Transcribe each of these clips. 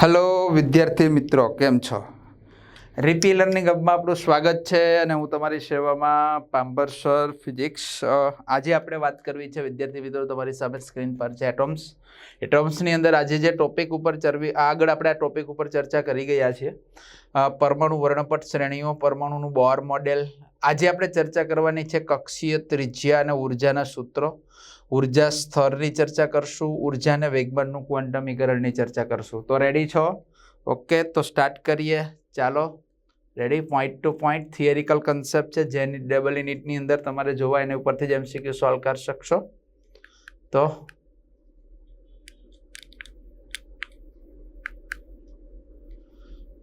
Hello વિદ્યાર્થી મિત્રો, કેમ છો? રીપી લર્નિંગ હબમાં આપણું સ્વાગત છે અને હું તમારી સેવામાં પાંબર સર ફિઝિક્સ આજે આપણે વાત કરવી છે વિદ્યાર્થી મિત્રો તમારી સામે સ્ક્રીન પર છે એટોમ્સ એટોમ્સની અંદર આજે જે ટોપિક ઉપર ચરવી, આગળ આપણે આ ટોપિક ઉપર ચર્ચા કરી ગયા છીએ. પરમાણુ વર્ણપટ શ્રેણીઓ, પરમાણુનું બોર મોડેલ આજે આપણે ચર્ચા કરવાની છે કક્ષીય ત્રિજ્યા અને ઉર્જાના સૂત્રો. ઊર્જા સ્તરની ચર્ચા કરશું ઉર્જાને અને વેગમાનનું ક્વોન્ટમીકરણની ચર્ચા કરશું. તો રેડી છો? ઓકે, તો સ્ટાર્ટ કરીએ. ચાલો. Ready point to point theoretical concept છે, જેની ડબલ યુનિટની અંદર તમારે જોવા એની ઉપરથી જ એમસીક્યુ સોલ્વ કરી શકશો. તો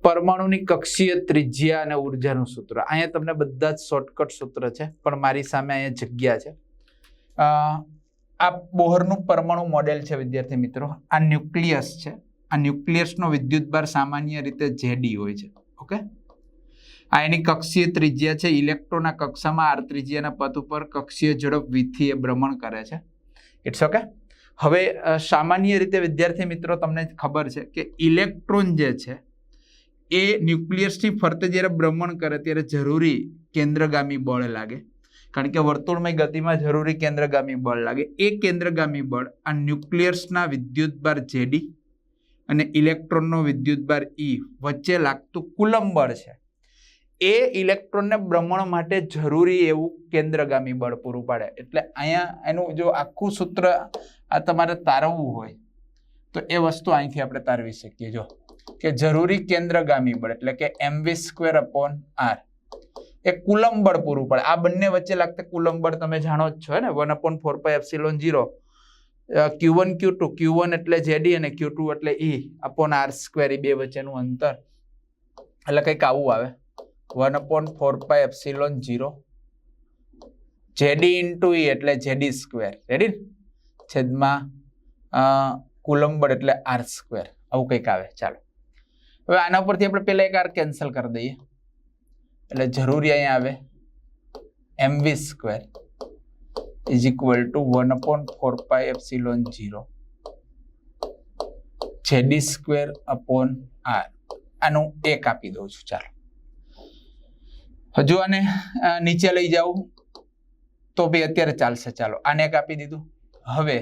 પરમાણુની કક્ષીય ત્રિજ્યા અને ઉર્જાનું સૂત્ર. અહીંયા તમને બધા જ શોર્ટકટ સૂત્ર છે, પણ મારી સામે અહીંયા જગ્યા છે. આ બોહરનું પરમાણુ મોડેલ છે, વિદ્યાર્થી મિત્રો. આ ન્યુક્લિયસ છે. આ ન્યુક્લિયસનો વિદ્યુતભાર સામાન્ય રીતે જેડી હોય છે. ઓકે આ એની કક્ષીય ત્રિજ્યા છે. ઇલેક્ટ્રોનના કક્ષામાં આર ત્રિજ્યાના પથ ઉપર કક્ષીય ઝડપ વિથી એ ભ્રમણ કરે છે. ઇટ્સ ઓકે હવે સામાન્ય રીતે વિદ્યાર્થી મિત્રો તમને ખબર છે કે ઇલેક્ટ્રોન જે છે, એ ન્યુક્લિયસની ફરતે જ્યારે ભ્રમણ કરે ત્યારે જરૂરી કેન્દ્રગામી બળ લાગે. કારણ કે વર્તુળમય ગતિમાં જરૂરી કેન્દ્રગામી બળ લાગે. એ કેન્દ્રગામી બળ આ ન્યુક્લિયર્સના વિદ્યુતભાર જેડી અને ઇલેક્ટ્રોનનો વિદ્યુતભાર ઈ વચ્ચે લાગતું કુલમ બળ છે. એ ઇલેક્ટ્રોનને ભ્રમણ માટે જરૂરી એવું કેન્દ્રગામી બળ પૂરું પાડે. એટલે અહીંયા એનું જો આખું સૂત્ર આ તમારે તારવવું હોય, તો એ વસ્તુ અહીંથી આપણે તારવી શકીએ. જો કે જરૂરી કેન્દ્રગામી બળ એટલે કે M V square upon R એ કુલમ બળ પૂરું પડે. આ બંને વચ્ચે લાગતા કુલમ બળ તમે જાણો જ છો, ને? One upon four pi epsilon zero Q one Q two Q one એટલે જેડી અને ક્યુ ટુ એટલે ઈ અપોન આર સ્ક્વેર બે વચ્ચેનું અંતર. એટલે કંઈક આવું આવે. One upon four pi epsilon zero JD into ઈ એટલે જેડી સ્ક્વેર રેડી છેદમાં કુલમ એટલે આર સ્ક્વેર આવું કંઈક આવે. ચાલો. હવે આના ઉપરથી આપણે પહેલાં એક આર કેન્સલ કરી દઈએ. એટલે જરૂરી અહીંયા આવે. M V square is equal to one upon four pi epsilon zero Z E square upon R આનું એક આપી દઉં છું, ચાલો. હજુ આને નીચે લઈ જાઉં તો બી અત્યારે ચાલશે, ચાલો. આને એક આપી દીધું. હવે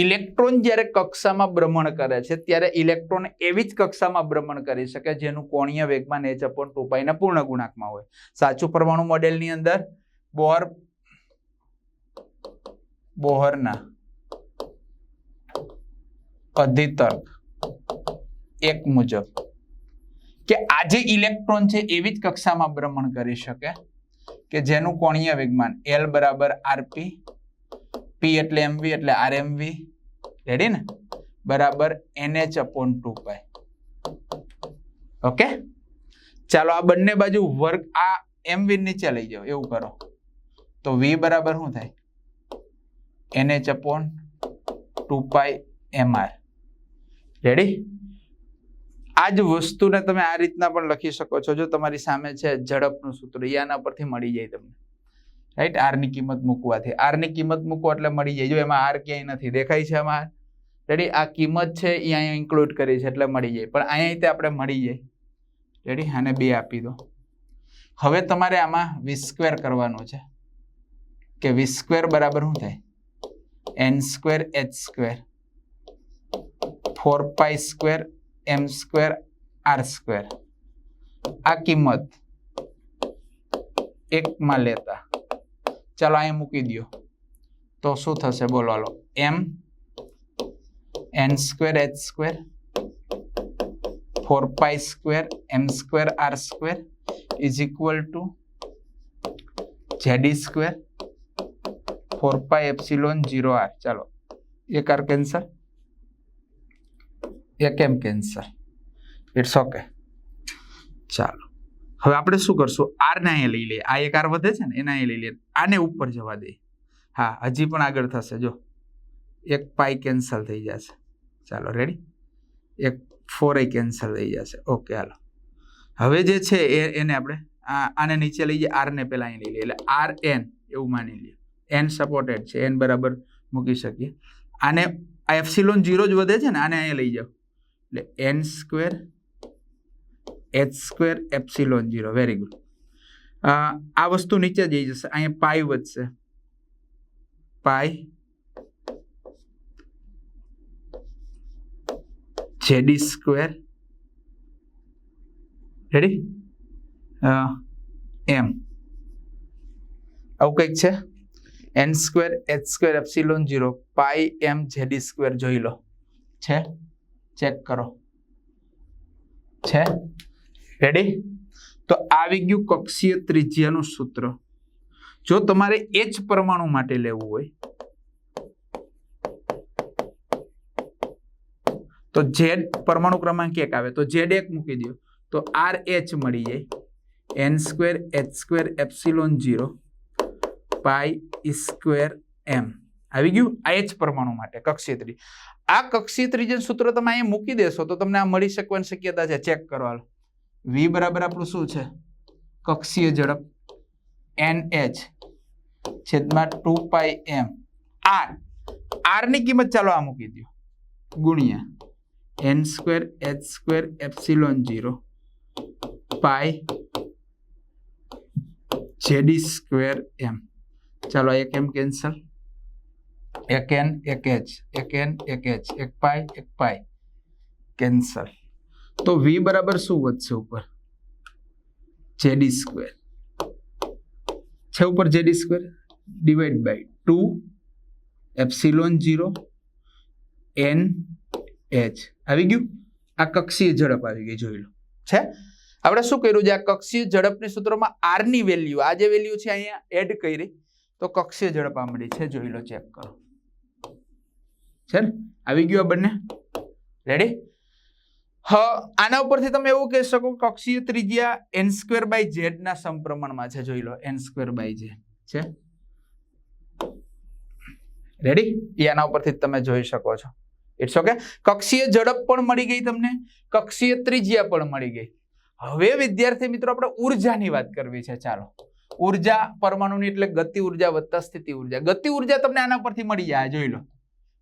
ઇલેક્ટ્રોન જ્યારે કક્ષામાં ભ્રમણ કરે છે, ત્યારે ઇલેક્ટ્રોન એવી જ કક્ષામાં ભ્રમણ કરી શકે જેનું કોણીય વેગમાન એચ અપોન ટુ પાઈના પૂર્ણ ગુણાંકમાં હોય. સાચું પરમાણુ મોડેલની અંદર બોહર, બોહરના અધિતર્ક એક મુજબ. કે આજે ઇલેક્ટ્રોન છે, એવી જ કક્ષામાં ભ્રમણ કરી શકે કે જેનું કોણીય વેગમાન એલ બરાબર આરપી પી એટલે એમવી એટલે આર એમવી રેડી ને? બરાબર N H upon two pi okay ચાલો, આ બંને બાજુ વર્ગ, આ એમવી નીચે લઈ જાઓ, એવું કરો. તો વી બરાબર શું થાય? N H upon two pi M R ready આ જ વસ્તુને તમે આ રીતના પણ લખી શકો છો. જો તમારી સામે છે ઝડપનું સૂત્ર એ પરથી મળી જાય તમને. રાઈટ આરની કિંમત મૂકવાથી. આરની કિંમત મૂકો એટલે મળી જાય. જો એમાં આર ક્યાંય નથી, દેખાય છે આમાં રેડી આ કિંમત છે એ અહીંયા ઇન્ક્લુડ કરી છે એટલે મળી જાય. પણ અહીંયા રીતે આપણે મળી જાય. રેડી આને બે આપી દો. હવે તમારે આમાં વી સ્ક્વેર કરવાનું છે. કે વી સ્ક્વેર બરાબર શું થાય? N square H square four pi square M square R square આ કિંમત એકમાં લેતા. ચાલો અહીં મૂકી દો તો શું થશે? બોલો, હાલો. M N square H square four pi square M square R square is equal to Z E square four pi epsilon zero R ચાલો. એક આર કેન્સલ એક એમ કેન્સલ ઇટ્સ ઓકે ચાલો. હવે આપણે શું કરશું? આર ને અહીંયા લઈ લઈએ. આ એક આર વધે છે ને, એના અહીંયા લઈ લઈએ. આને ઉપર જવા દઈએ. હા, હજી પણ આગળ થશે. જો, એક પાઈ કેન્સલ થઈ જશે. ચાલો રેડી એક ફોર એ કેન્સલ થઈ જશે. ઓકે હાલો. હવે જે છે એ, એને આપણે આને નીચે લઈ જઈએ. આરને પહેલાં અહીં લઈ લઈએ. એટલે આર એન એવું માની લઈએ. એન સપોર્ટેડ છે. એન બરાબર મૂકી શકીએ. આને આ એફસીલોન જીરો જ વધે છે ને, આને અહીંયા લઈ જાઓ. એટલે N square H square epsilon zero. Very good આ વસ્તુ નીચે જઈ જશે. અહીંયા પાઈ વધશે. Pi. Z E square. Ready M. આવું કંઈક છે? N square, H square, epsilon zero, pi, M, Z E square જોઈ લો. છે? ચેક કરો. છે? રેડી તો આવી ગયું કક્ષીય ત્રિજ્યાનું સૂત્ર. જો તમારે એચ પરમાણુ માટે લેવું હોય, તો ઝેડ પરમાણુ ક્રમાંક એક આવે. તો ઝેડ એક મૂકી દો. તો આર એચ મળી જાય. N square H square epsilon zero pi square M આવી ગયું આ એચ પરમાણુ માટે, કક્ષીય ત્રિ આ કક્ષીય ત્રિજ્યાનું સૂત્ર તમે અહીંયા મૂકી દેશો તો તમને આ મળી શકવાની શક્યતા છે. ચેક કરો હાલો. વી બરાબર આપણું શું છે? કક્ષીય ઝડપ. એન એચ છેદમાં ટુ પાઈ એમ. આર. આરની કિંમત ચાલો આ મૂકી દો ગુણ્યા N square H square epsilon zero pi Z E square M. ચાલો એક એમ કેન્સલ. એક એન, એક એચ. એક એન, એક એચ. એક પાઈ એક પાઈ. કેન્સલ. તો વી બરાબર શું વધશે ઉપર? જેડી સ્ક્વેર છે ઉપર Z E square divide by two epsilon zero N H આવી ગયું? આ કક્ષીય ઝડપ આવી ગઈ, જોઈ લો. છે? આપણે શું કર્યું છે? આ કક્ષીય ઝડપની સૂત્રમાં આરની વેલ્યુ આ જે વેલ્યુ છે અહીંયા એડ કરી, તો કક્ષીય ઝડપ આ મળી છે, જોઈ લો ચેક કરો. છે ને? આવી ગયું આ બંને? રેડી હ, આના ઉપરથી તમે એવું કહી શકો કક્ષીય ત્રિજ્યા એન સ્ક્વેર બાય ઝેડ ના સમપ્રમાણમાં છે. જોઈ લો એન સ્ક્વેર બાય ઝેડ છે. રેડી એ આના ઉપરથી તમે જોઈ શકો છો. ઇટ્સ ઓકે કક્ષીય ઝડપ પણ મળી ગઈ તમને. કક્ષીય ત્રિજ્યા પણ મળી ગઈ. હવે વિદ્યાર્થી મિત્રો, આપણે ઉર્જાની વાત કરવી છે. ચાલો. ઊર્જા પરમાણુની એટલે ગતિ ઊર્જા વત્તા સ્થિતિ ઊર્જા. ગતિ ઊર્જા તમને આના પરથી મળી જાય. જોઈ લો.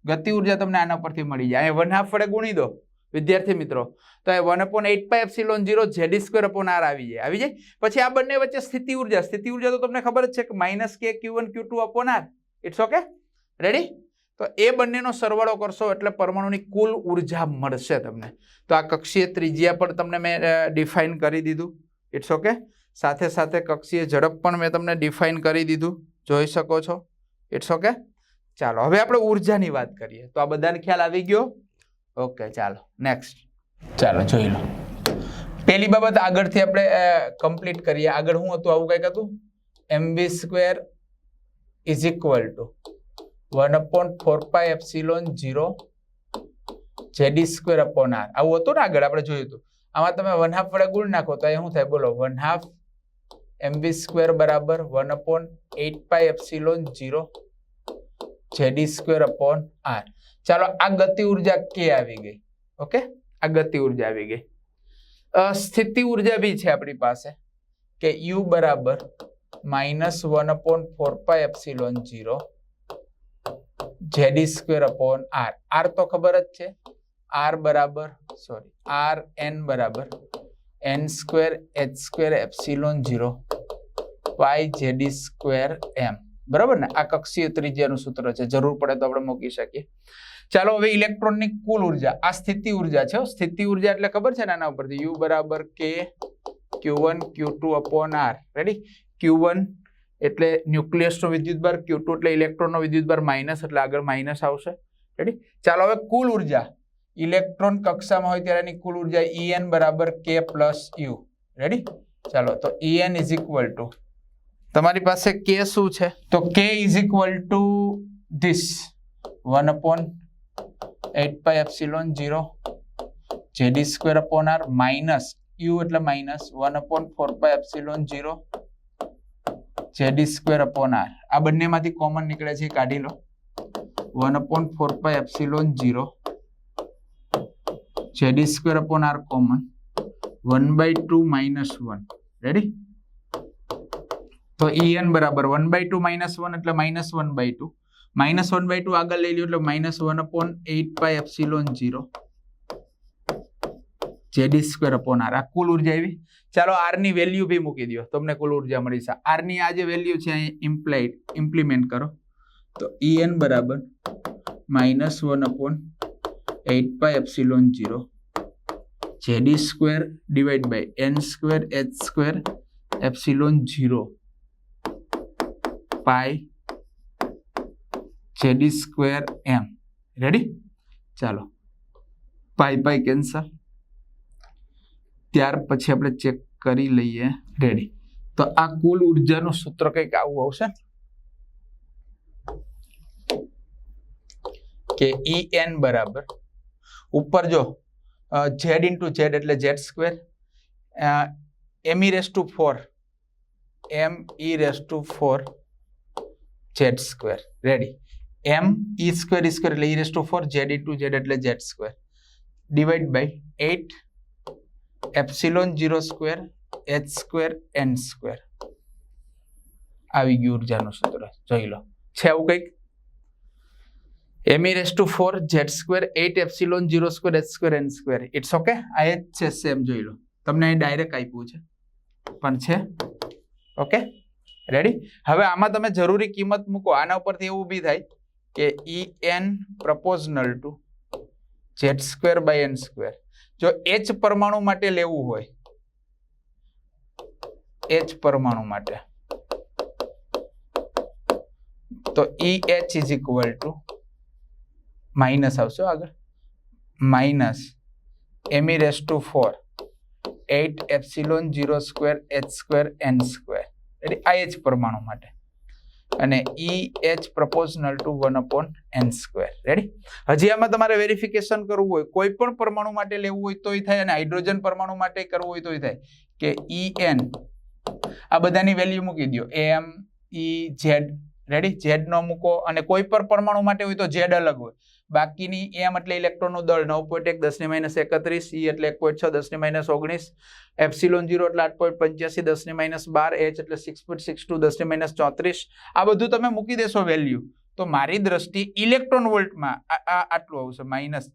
ગતિ ઊર્જા તમને આના પરથી મળી જાય. વન હાફ વડે ગુણી દો. વિદ્યાર્થી મિત્રો, તો એ one upon eight pi epsilon zero Z E square upon R આવી જાય. આવી જાય? પછી આ બંને વચ્ચે સ્થિતિ ઊર્જા સ્થિતિ ઊર્જા તો તમને ખબર જ છે કે minus K Q one Q two upon R it's okay ready તો એ બંનેનો સરવાળો કરશો એટલે પરમાણુની કુલ ઊર્જા મળશે તમને. તો આ કક્ષીય ત્રિજ્યા પણ તમને મેં ડિફાઇન કરી દીધું. ઇટ્સ ઓકે સાથે સાથે કક્ષીય ઝડપ પણ મેં તમને ડિફાઇન કરી દીધું. જોઈ શકો છો? ઇટ્સ ઓકે ચાલો, હવે આપણે ઉર્જાની વાત કરીએ. તો આ બધાને ખ્યાલ આવી ગયો? ઓકે ચાલો નેક્સ્ટ ચાલો, જોઈ લો. પહેલી બાબત આગળથી આપણે કમ્પ્લીટ કરીએ. આગળ શું હતું, આવું કંઈક હતું? M B square is equal to one upon four pi epsilon zero Z E square upon R આવું હતું ને આગળ, આપણે જોયું હતું. આમાં તમે વન હાફ વડે ગુણ નાખો, તો એ શું થાય? બોલો one half M B square બરાબર one upon eight pi epsilon zero Z E square upon R ચાલો આ ગતિ ઊર્જા કે આવી ગઈ. ઓકે આ ગતિ ઊર્જા આવી ગઈ. સ્થિતિ ઊર્જા બી છે આપણી પાસે કે યુ બરાબર minus one upon four pi epsilon zero Z E square upon R R તો ખબર જ છે. આર બરાબર સોરી આર એન બરાબર N square H square epsilon zero Y Z E square M બરાબર ને? આ કક્ષીય ત્રિજ્યાનું સૂત્ર છે. જરૂર પડે તો આપણે મૂકી શકીએ. ચાલો હવે ઇલેક્ટ્રોનની કુલ ઊર્જા. આ સ્થિતિ ઊર્જા છે. સ્થિતિ ઊર્જા એટલે ખબર છે ને આના ઉપરથી? યુ બરાબર K Q one, Q two upon R. Ready Q one એટલે ન્યુક્લિયસનો વિદ્યુતભાર ક્યુ ટુ એટલે ઇલેક્ટ્રોનનો વિદ્યુતભાર માઇનસ એટલે આગળ માઇનસ આવશે. રેડી ચાલો હવે કુલ ઊર્જા. ઇલેક્ટ્રોન કક્ષામાં હોય ત્યારે એની કુલ ઊર્જા ઈએન બરાબર કે પ્લસ યુ રેડી ચાલો, તો ઈએન ઇઝ ઇક્વલ ટુ તમારી પાસે કે શું છે? તો K is equal to this one upon eight pi epsilon zero Z E square upon R minus U એટલે minus one upon four pi epsilon zero Z E square upon R. આ બંનેમાંથી common નીકળે છે કાઢી લો. One upon four pi epsilon zero Z E square upon R common. One by two minus one. Ready તો E N બરાબર one by two minus one એટલે minus one by two. Minus one by two આગળ લઈ લ્યો, એટલે minus one upon eight by epsilon zero Z E square upon R આ કુલ ઊર્જા આવી ચાલો આરની વેલ્યુ બી મૂકી દો તમને કુલ ઊર્જા મળી છે આરની આ જે વેલ્યુ છે અહીં ઇમ્પ્લાઇડ ઇમ્પ્લિમેન્ટ કરો. તો ઈ એન બરાબર minus one upon eight pi epsilon zero Z E square divide by N square H square epsilon zero pi Z E square M. Ready ચાલો. પાઈ પાઈ કેન્સલ ત્યાર પછી આપણે check કરી લઈએ. Ready તો આ કુલ ઉર્જાનું સૂત્ર કંઈક આવું આવશે. કે ઈ એન બરાબર. ઉપર જો ઝેડ ઇન્ટુ ઝેડ એટલે Z square M E raise to four M E raise to four Z square ready M E square E એટલે E raise to four Z into Z એટલે Z square divide by eight epsilon zero square H square N square આવી ગયું ઉર્જાનું સૂત્ર. જોઈ લો. છે આવું કંઈક? M E raise to four Z square eight epsilon zero square H square N square it's okay આ એચ છે સેમ જોઈ લો. તમને અહીં ડાયરેક્ટ આપ્યું છે. પણ છે? ઓકે રેડી હવે આમાં તમે જરૂરી કિંમત મૂકો. આના ઉપરથી એવું બી થાય. કે E N proportional to Z square by N square જો એચ પરમાણુ માટે લેવું હોય એચ પરમાણુ માટે, તો E H is equal to minus આવશે આગળ. Minus M E raise to four eight epsilon zero square H square N square એટલે આ એચ પરમાણુ માટે. અને E H proportional to one upon N square ready હજી આમાં તમારે વેરિફિકેશન કરવું હોય, કોઈ પણ પરમાણુ માટે લેવું હોય તોય થાય અને હાઇડ્રોજન પરમાણુ માટે કરવું હોય તોય થાય. કે ઈ એન આ બધાની વેલ્યુ મૂકી દો M E Z ready Z નો મૂકો અને કોઈ પણ પરમાણુ માટે હોય તો ઝેડ અલગ હોય. બાકીની એમ એટલે ઇલેક્ટ્રોનનું દળ નવ પોઈન્ટ એક દસની માઇનસ એકત્રીસ, ઈ એટલે એક પોઈન્ટ છ દસની માઇનસ ઓગણીસ, એપ્સિલોન જીરો એટલે આઠ પોઈન્ટ પંચ્યાસી દસની માઇનસ બાર, એચ એટલે સિક્સ પોઈન્ટ સિક્સ ટુ દસની માઇનસ ચોત્રીસ. આ બધું તમે મૂકી દેશો વેલ્યુ તો મારી દ્રષ્ટિ ઇલેક્ટ્રોન વોલ્ટમાં આ આટલું આવશે. માઇનસ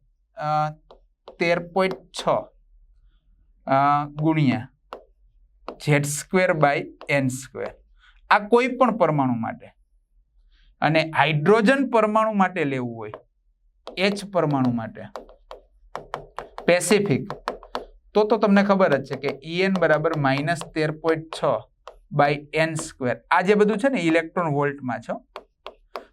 તેર પોઈન્ટ છ ગુણ્યા Z square by N square. આ કોઈ પણ પરમાણુ માટે. અને હાઇડ્રોજન પરમાણુ માટે લેવું હોય. એચ પરમાણુ માટે. પેસિફિક તો તો તમને ખબર જ છે કે ઈએન બરાબર માઇનસ તેર પોઈન્ટ છ બાય એન સ્ક્વેર આ જે બધું છે ને ઇલેક્ટ્રોન વોલ્ટમાં છો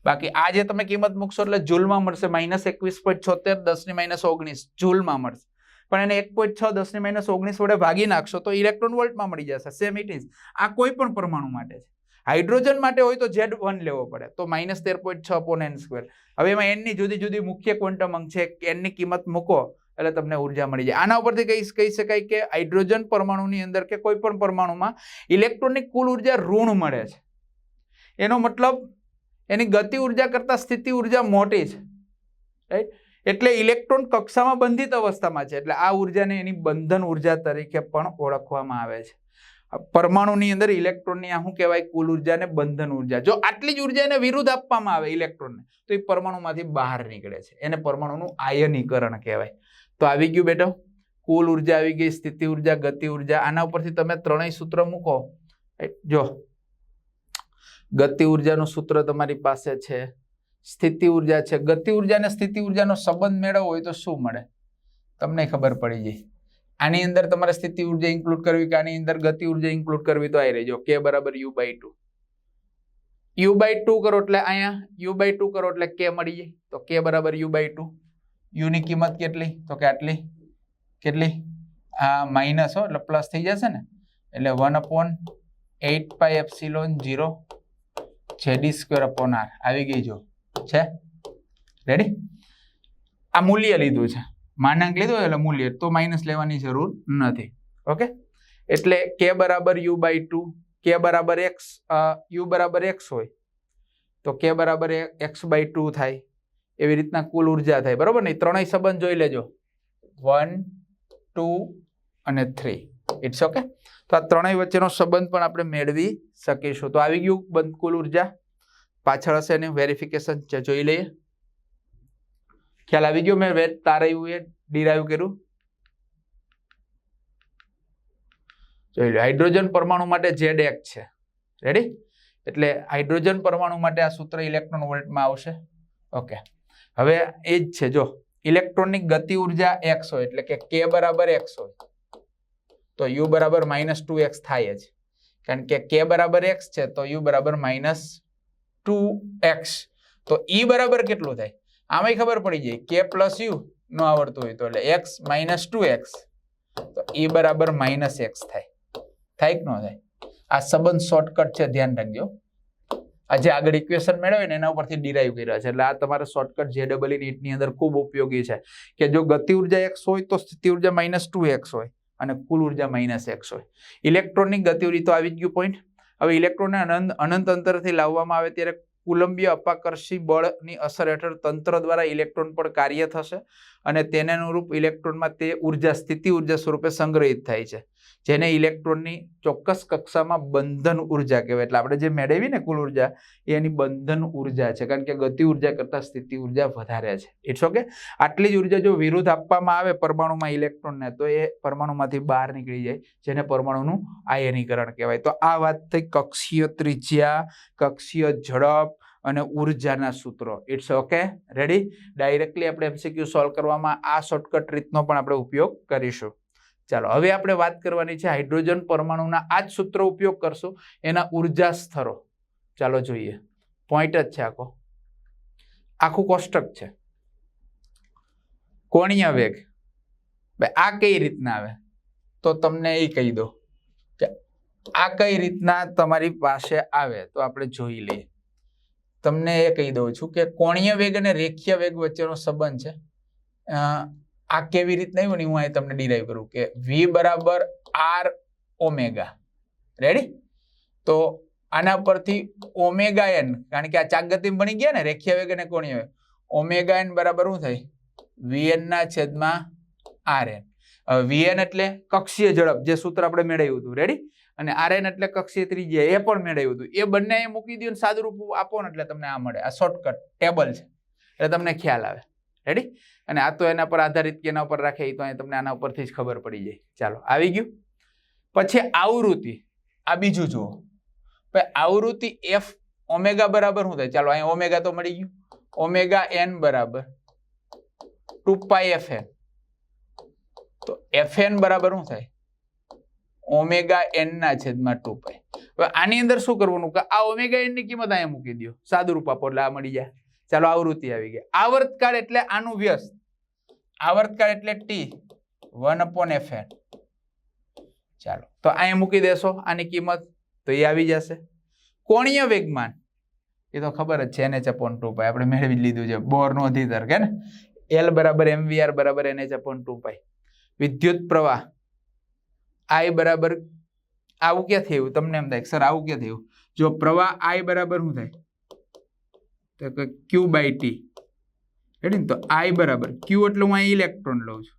બાકી આ જે તમે કિંમત મૂકશો એટલે જૂલમાં મળશે. માઇનસ એકવીસ પોઈન્ટ છોતેર દસની માઇનસ ઓગણીસ. જૂલમાં મળશે. પણ એને એક પોઈન્ટ છ દસની માઇનસ ઓગણીસ વડે ભાગી નાખશો તો ઇલેક્ટ્રોન વોલ્ટમાં મળી જશે. સેમ ઇટ ઇઝ આ કોઈ પણ પરમાણુ માટે છે. હાઇડ્રોજન માટે હોય તો ઝેડ વન લેવો પડે, તો માઇનસ તેર પોઈન્ટ છ પોન એન સ્ક્વેર. હવે એમાં એનની જુદી જુદી મુખ્ય ક્વોન્ટમ અંક છે એનની કિંમત મૂકો, એટલે તમને ઊર્જા મળી જાય. આના ઉપરથી કહી કહી શકાય કે હાઇડ્રોજન પરમાણુની અંદર કે કોઈ પણ પરમાણુમાં ઇલેક્ટ્રોનિક કુલ ઊર્જા ઋણ મળે છે. એનો મતલબ, એની ગતિ ઊર્જા કરતાં સ્થિતિ ઊર્જા મોટી છે. રાઈટ એટલે ઇલેક્ટ્રોન કક્ષામાં બંધિત અવસ્થામાં છે, એટલે આ ઉર્જાને એની બંધન ઊર્જા તરીકે પણ ઓળખવામાં આવે છે. પરમાણુની અંદર ઇલેક્ટ્રોનની આ શું કહેવાય? કુલ ઊર્જા અને બંધન ઊર્જા. જો આટલી જ ઉર્જાને વિરુદ્ધ આપવામાં આવે ઇલેક્ટ્રોનને, તો એ પરમાણુમાંથી બહાર નીકળે છે. એને પરમાણુનું આયનીકરણ કહેવાય. તો આવી ગયું બેટો. કુલ ઊર્જા આવી ગઈ, સ્થિતિ ઊર્જા, ગતિ ઊર્જા. આના ઉપરથી તમે ત્રણેય સૂત્ર મૂકો. જો, ગતિ ઉર્જાનું સૂત્ર તમારી પાસે છે, સ્થિતિ ઊર્જા છે. ગતિ ઊર્જા અને સ્થિતિ ઉર્જાનો સંબંધ મેળવવો હોય તો શું મળે? તમને ખબર પડી જાય. આની અંદર તમારે સ્થિતિ ઊર્જા ઇન્ક્લુડ કરવી કે આની અંદર ગતિ ઊર્જા ઇન્ક્લુડ કરવી તો આવી રહેજો કે બરાબર U by two U by two કરો એટલે અહીંયા યુ બાય ટુ કરો એટલે કે મળી જાય. તો કે બરાબર યુ બાય ટુ યુની કિંમત કેટલી? તો કે આટલી. કેટલી? આ માઇનસ હો, એટલે પ્લસ થઈ જશે ને? એટલે one upon eight pi epsilon zero Z E square upon R આવી ગઈ જો. છે? રેડી આ મૂલ્ય લીધું છે. માનાંક લીધો એટલે મૂલ્ય, તો માઇનસ લેવાની જરૂર નથી. ઓકે એટલે કે બરાબર યુ બાય ટુ કે બરાબર એક્સ યુ બરાબર એક્સ હોય, તો કે બરાબર એક્સ બાય ટુ થાય. એવી રીતના કુલ ઊર્જા થાય, બરાબર ને? ત્રણેય સંબંધ જોઈ લેજો. વન ટુ અને થ્રી ઇટ્સ ઓકે તો આ ત્રણેય વચ્ચેનો સંબંધ પણ આપણે મેળવી શકીશું. તો આવી ગયું બંધ કુલ ઊર્જા. પાછળ હશે એની વેરિફિકેશન જોઈ લઈએ. ખ્યાલ આવી ગયો મેં? વેદ તારાયું એ ડિરાઈવ કર્યું? જોઈ લો, હાઇડ્રોજન પરમાણુ માટે ઝેડ એક છે. રેડી એટલે હાઇડ્રોજન પરમાણુ માટે આ સૂત્ર ઇલેક્ટ્રોન વોલ્ટમાં આવશે. ઓકે હવે એ જ છે, જો, ઇલેક્ટ્રોનની ગતિ ઊર્જા એક્સ હોય, એટલે કે કે બરાબર એક્સ હોય, તો યુ બરાબર માઇનસ ટુ એક્સ થાય જ. કારણ કે કે બરાબર એક્સ છે, તો યુ બરાબર માઇનસ ટુ એક્સ તો ઈ બરાબર કેટલું થાય? આમાંય ખબર પડી જાય કે પ્લસ યુ ન આવડતું હોય તો એટલે એક્સ માઇનસ ટુ એક્સ તો એ બરાબર માઇનસ એક્સ થાય. થાય કે ન થાય? આ સંબંધ શોર્ટકટ છે, ધ્યાન રાખજો. આ જે આગળ ઇક્વેશન મેળવે ને, એના ઉપરથી ડિરાઈવ કર્યા છે. એટલે આ તમારે શોર્ટકટ જે ડબલ નીટની અંદર ખૂબ ઉપયોગી છે. કે જો ગતિ ઊર્જા એક્સ હોય તો સ્થિતિ ઊર્જા માઇનસ ટુ એક્સ હોય અને કુલ ઊર્જા માઇનસ એક્સ હોય. ઇલેક્ટ્રોનની ગતિ ઊર્જા તો આવી જ ગયું પોઈન્ટ હવે ઇલેક્ટ્રોનને અનંત અનંત અંતરથી લાવવામાં આવે ત્યારે કુલંબીય અપાકર્ષી બળની અસર હેઠળ તંત્ર દ્વારા ઇલેક્ટ્રોન પર કાર્ય થશે અને તેને અનુરૂપ ઇલેક્ટ્રોનમાં તે ઊર્જા સ્થિતિ ઊર્જા સ્વરૂપે સંગ્રહિત થાય છે. જેને ઇલેક્ટ્રોનની ચોક્કસ કક્ષામાં બંધન ઊર્જા કહેવાય. એટલે આપણે જે મેળવી ને કુલ ઊર્જા, એ એની બંધન ઊર્જા છે. કારણ કે ગતિ ઊર્જા કરતાં સ્થિતિ ઊર્જા વધારે છે. ઇટ્સ ઓકે આટલી જ ઊર્જા જો વિરુદ્ધ આપવામાં આવે પરમાણુમાં ઇલેક્ટ્રોનને, તો એ પરમાણુમાંથી બહાર નીકળી જાય, જેને પરમાણુનું આયનીકરણ કહેવાય. તો આ વાત થઈ કક્ષીય ત્રિજ્યા, કક્ષીય ઝડપ અને ઉર્જાના સૂત્રો. ઇટ્સ ઓકે રેડી ડાયરેક્ટલી આપણે એમસીક્યુ સોલ્વ કરવામાં આ શોર્ટકટ રીતનો પણ આપણે ઉપયોગ કરીશું. ચાલો, હવે આપણે વાત કરવાની છે હાઇડ્રોજન પરમાણુના આ જ સૂત્ર ઉપયોગ કરશો, એના ઊર્જા સ્તરો. ચાલો જોઈએ. પોઈન્ટ જ છે આખો. આખું કોષ્ટક છે. કોણીય વેગ. આ કઈ રીતના આવે? તો તમને એ કહી દો કે આ કઈ રીતના તમારી પાસે આવે, તો આપણે જોઈ લઈએ. તમને એ કહી દઉં છું કે કોણીય વેગ અને રેખીય વેગ વચ્ચેનો સંબંધ છે. આ કેવી રીતના આવ્યું ને હું અહીં તમને ડિરાઈવ કરું કે વી બરાબર આર ઓમેગા રેડી તો આના પરથી ઓમેગા એન કારણ કે આ ચાકગતિ બની ગયા ને, રેખીય વેગ અને કોણીય વેગ. ઓમેગા એન બરાબર શું થાય? વીએન ના છેદમાં આર એન વીએન એટલે કક્ષીય ઝડપ, જે સૂત્ર આપણે મેળવ્યું હતું. રેડી અને આર એન એટલે કક્ષીય ત્રિજ્યા, એ પણ મેળવ્યું હતું. એ બંને મૂકી દો ને સાદું રૂપ આપો ને એટલે તમને આ મળે. આ શોર્ટકટ ટેબલ છે. એટલે તમને ખ્યાલ આવે. રેડી અને આ તો એના પર આધારિત કે એના ઉપર રાખે એ તો અહીં તમને આના ઉપરથી જ ખબર પડી જાય. ચાલો, આવી ગયું. પછી આવૃત્તિ. આ બીજું જુઓ. આવૃત્તિ એફ ઓમેગા બરાબર શું થાય? ચાલો, અહીં ઓમેગા તો મળી ગયું. ઓમેગા એન બરાબર. ટુ પાઈ એફ એન તો એફ એન બરાબર શું થાય? ઓમેગા એન ના છેદમાં ટુ પાઈ. હવે આની અંદર શું કરવાનું? કે આ ઓમેગા એનની કિંમત અહીંયા મૂકી દો સાદું રૂપ આપો, એટલે આ મળી જાય. ચાલો આવૃત્તિ આવી ગઈ. આવર્તકાળ એટલે આનું વ્યસ્ત. આવર્તકાળ એટલે T one upon F N ચાલો, તો અહીંયા મૂકી દેશો, આની કિંમત, તો એ આવી જશે. કોણીય વેગમાન, એ તો ખબર જ છે એનએચ અપોન ટુ પાઈ આપણે મેળવી લીધું છે બોરનો અધિધર કે ને? એલ બરાબર એમવીઆર બરાબર એનએચ અપોન ટુ પાઈ વિદ્યુત પ્રવાહ આઈ બરાબર, આવું ક્યાં થયું? તમને એમ થાય સર, આવું ક્યાં થયું? જો પ્રવાહ આઈ બરાબર શું થાય? તો કે ક્યુ બાય ટી રેડી ને તો આઈ બરાબર. ક્યુ એટલે હું અહીં ઇલેક્ટ્રોન લઉં છું.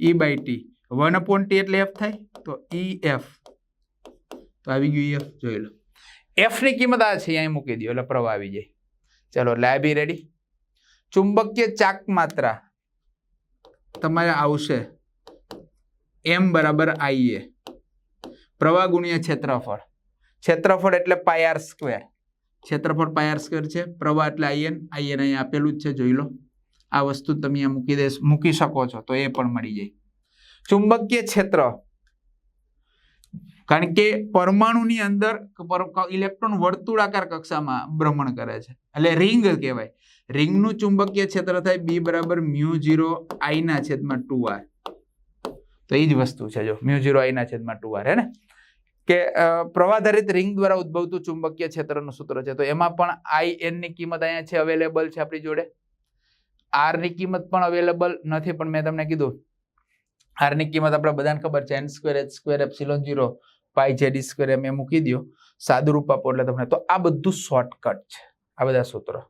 E by T one upon T એટલે એફ થાય? તો ઈ એફ તો આવી ગયું એફ જોઈ લો. એફની કિંમત આ છે, અહીં મૂકી દો એટલે પ્રવાહ આવી જાય. ચલો, એટલે રેડી ચુંબકીય ચાક માત્રા તમારે આવશે એમ બરાબર આઈ એ પ્રવાહ ગુણ્યા ક્ષેત્રફળ. ક્ષેત્રફળ એટલે પાયાર સ્ક્વેર ક્ષેત્રફળ પાયાર સ્ક્વેર છે. પ્રવાહ એટલે આઈએન આઈએન અહીંયા આપેલું જ છે, જોઈ લો. આ વસ્તુ તમે અહીંયા મૂકી દે, મૂકી શકો છો, તો એ પણ મળી જાય. ચુંબકીય ક્ષેત્ર. કારણ કે પરમાણુની અંદર ઇલેક્ટ્રોન વર્તુળાકાર કક્ષામાં ભ્રમણ કરે છે. એટલે રિંગ કહેવાય. રિંગનું ચુંબકીય ક્ષેત્ર થાય બી બરાબર મ્યુ જીરો આઈના છેદમાં ટુ આર. તો એ જ વસ્તુ છે, જો મ્યુ જીરો આઈના છેદમાં ટુ આર, હે ને? કે પ્રવાધારિત રિંગ દ્વારા ઉદ્ભવતું ચુંબકીય ક્ષેત્રનું સૂત્ર છે. તો એમાં પણ આઈ એનની કિંમત અહીંયા છે અવેલેબલ છે આપણી જોડે. આરની કિંમત પણ અવેલેબલ નથી, પણ મેં તમને કીધું. આરની કિંમત આપણે બધાને ખબર છે. N square H square epsilon zero pi Z E square M એ મૂકી દો સાદુરૂપ આપો એટલે તમને. તો આ બધું શોર્ટકટ છે. આ બધા સૂત્રો.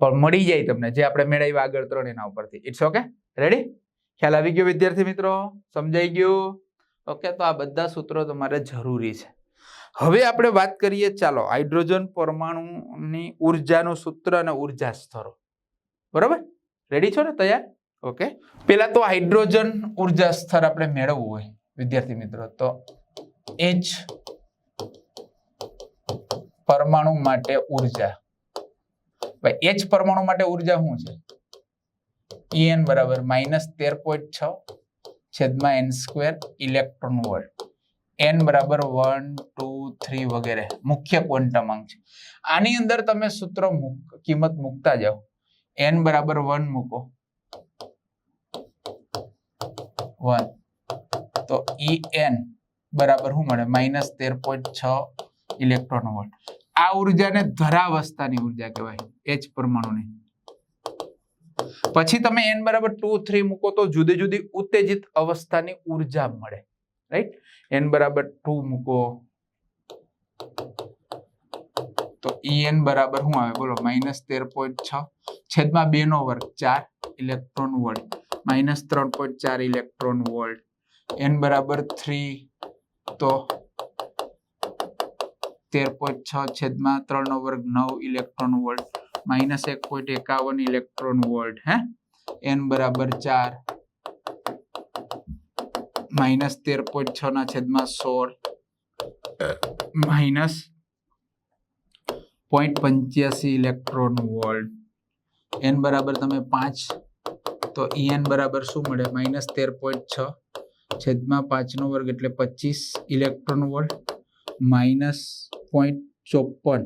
પણ મળી જાય તમને. જે આપણે મેળવ્યું આગળ ત્રણ એના ઉપરથી. ઇટ્સ ઓકે રેડી ખ્યાલ આવી ગયો વિદ્યાર્થી મિત્રો? સમજાઈ ગયું? ઓકે, તો આ બધા સૂત્રો તમારે જરૂરી છે. હવે આપણે વાત કરીએ, ચાલો, હાઇડ્રોજન પરમાણુની ઉર્જાનું સૂત્ર અને ઊર્જા સ્તરો. બરાબર? રેડી છો ને? તૈયાર? ઓકે. પેલા તો હાઇડ્રોજન ઊર્જા સ્તર આપણે મેળવવું હોય, વિદ્યાર્થી મિત્રો. તો એચ પરમાણુ માટે ઊર્જા. ભાઈ એચ પરમાણુ માટે ઊર્જા શું છે? ઈએન બરાબર માઇનસ તેર પોઈન્ટ છ છેદમાં N square electron volt N બરાબર વન ટુ થ્રી વગેરે. મુખ્ય ક્વોન્ટમ છે. આની અંદર તમે સૂત્ર કિંમત મૂકતા જાઓ. એન બરાબર વન મૂકો. વન તો ઈ એન બરાબર શું મળે? માઇનસ તેર પોઈન્ટ છ ઇલેક્ટ્રોન વોલ્ટ આ ઉર્જાને ધરાવસ્થાની ઊર્જા કહેવાય. એચ પરમાણુની. પછી તમે એન બરાબર ટુ થ્રી મૂકો તો જુદી જુદી ઉત્તેજિત અવસ્થાની ઊર્જા મળે. રાઈટ એન બરાબર ટુ મૂકો. તો ઈ એન બરાબર શું આવે? બોલો માઇનસ તેર પોઈન્ટ છ છેદમાં બે નો વર્ગ ચાર ઇલેક્ટ્રોન વોલ્ટ માઇનસ ત્રણ પોઈન્ટ ચાર ઇલેક્ટ્રોન વોલ્ટ એન બરાબર થ્રી તો તેર પોઈન્ટ છ છેદમાં ત્રણ નો વર્ગ નવ ઇલેક્ટ્રોન વોલ્ટ માઇનસ એક પોઈન્ટ એકાવન ઇલેક્ટ્રોન વોલ્ટ હે એન બરાબર ચાર માઇનસ તેર પોઈન્ટ છ ના છેદમાં સોળ માઇનસ પોઈન્ટ પંચ્યાસી ઇલેક્ટ્રોન વોલ્ટ એન બરાબર તમે પાંચ તો ઈ એન બરાબર શું મળે માઇનસ તેર પોઈન્ટ છ છેદમાં પાંચનો વર્ગ એટલે પચીસ ઇલેક્ટ્રોન વોલ્ટ માઇનસ પોઈન્ટ ચોપન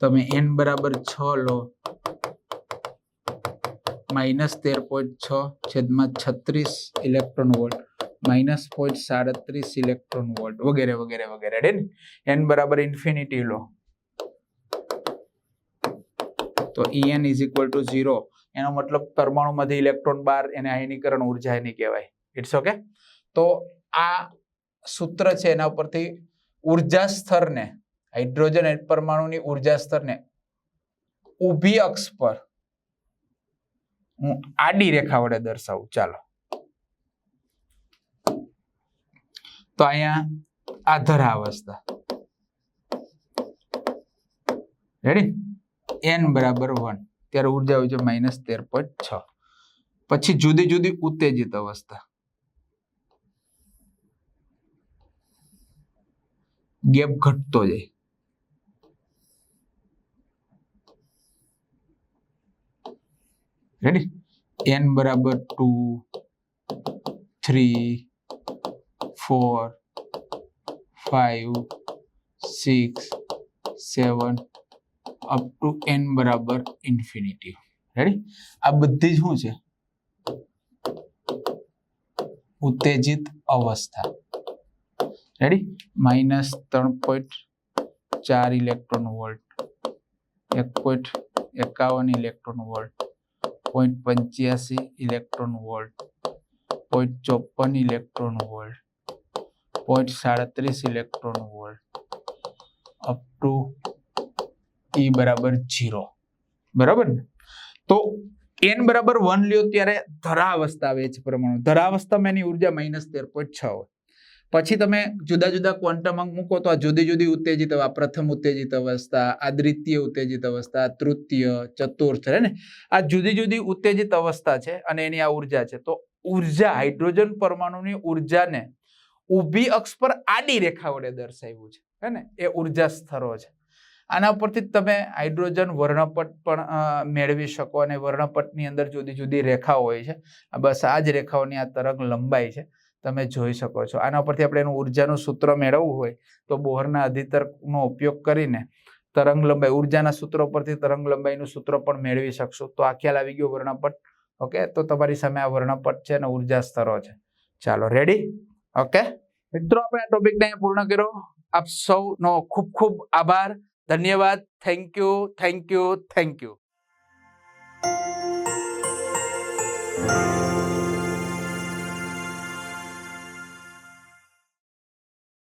તમે એન બરાબર છ લો માઇનસ તેર પોઈન્ટ છ છેદમાં છત્રીસ ઇલેક્ટ્રોન વોલ્ટ માઇનસ પોઈન્ટ સાડત્રીસ ઇલેક્ટ્રોન વોલ્ટ, વગેરે વગેરે વગેરે ડે એન બરાબર ઇન્ફિનિટી લો. તો EN n is equal to zero એનો મતલબ પરમાણુમાંથી ઇલેક્ટ્રોન બાર એને આયનીકરણ ઊર્જા એની કહેવાય. ઇટ્સ ઓકે તો આ સૂત્ર છે એના ઉપરથી ઊર્જા સ્તરને હાઇડ્રોજન પરમાણુની ઊર્જા સ્તરને ઊભી અક્ષ પર હું આડી રેખા વડે દર્શાવું. ચાલો. તો અહીંયા આ ધરાવસ્થા. રેડી એન બરાબર વન ત્યારે ઊર્જા હોય છે માઇનસ તેર પોઈન્ટ છ. પછી જુદી જુદી ઉત્તેજિત અવસ્થા. ગેપ ઘટતો જાય. રેડી એન બરાબર two three four five six seven up to n બરાબર ઇન્ફિનિટી રેડી આ બધી જ શું છે? ઉત્તેજિત અવસ્થા. રેડી માઇનસ ત્રણ પોઈન્ટ ચાર ઇલેક્ટ્રોન વોલ્ટ એક પોઈન્ટ એકાવન ઇલેક્ટ્રોન વોલ્ટ પોઈન્ટ પંચ્યાસી ઇલેક્ટ્રોન વોલ્ટ પોઈન્ટ ચોપન ઇલેક્ટ્રોન વોલ્ટ પોઈન્ટ સાડત્રીસ electron volt up to E બરાબર જીરો બરાબર ને? તો એન બરાબર વન લ્યો ત્યારે ધરાવસ્થા આવે છે પ્રમાણે. ધરાવસ્થામાં એની ઊર્જા માઇનસ તેર પોઈન્ટ છ હોય. પછી તમે જુદા જુદા ક્વોન્ટમ અંક મૂકો તો આ જુદી જુદી ઉત્તેજિત અવ- પ્રથમ ઉત્તેજિત અવસ્થા, આ દ્વિતીય ઉત્તેજિત અવસ્થા તૃતીય, ચતુર્થ છે ને આ જુદી જુદી ઉત્તેજિત અવસ્થા છે અને એની આ ઊર્જા છે. તો ઊર્જા, હાઇડ્રોજન પરમાણુની ઉર્જાને ઊભી અક્ષ પર આડી રેખા વડે દર્શાવ્યું છે હે ને એ ઊર્જા સ્તરો છે. આના પરથી તમે હાઇડ્રોજન વર્ણપટ પણ મેળવી શકો અને વર્ણપટની અંદર જુદી જુદી રેખાઓ હોય છે. બસ આ જ રેખાઓની આ તરંગ લંબાઈ છે. તમે જોઈ શકો છો. આના ઉપરથી આપણે એનું ઉર્જાનું સૂત્ર મેળવવું હોય તો બોહરના અધિતરનો ઉપયોગ કરીને તરંગ લંબાઈ, ઉર્જાના સૂત્રો પરથી તરંગ લંબાઈનું સૂત્ર પણ મેળવી શકશો. તો આ ખ્યાલ આવી ગયો વર્ણપટ. ઓકે? તો તમારી સામે આ વર્ણપટ છે અને ઊર્જા સ્તરો છે. ચાલો રેડી ઓકે? મિત્રો, આપણે આ ટોપિકને પૂર્ણ કર્યો. આપ સૌનો ખૂબ ખૂબ આભાર. ધન્યવાદ. Thank you thank you thank you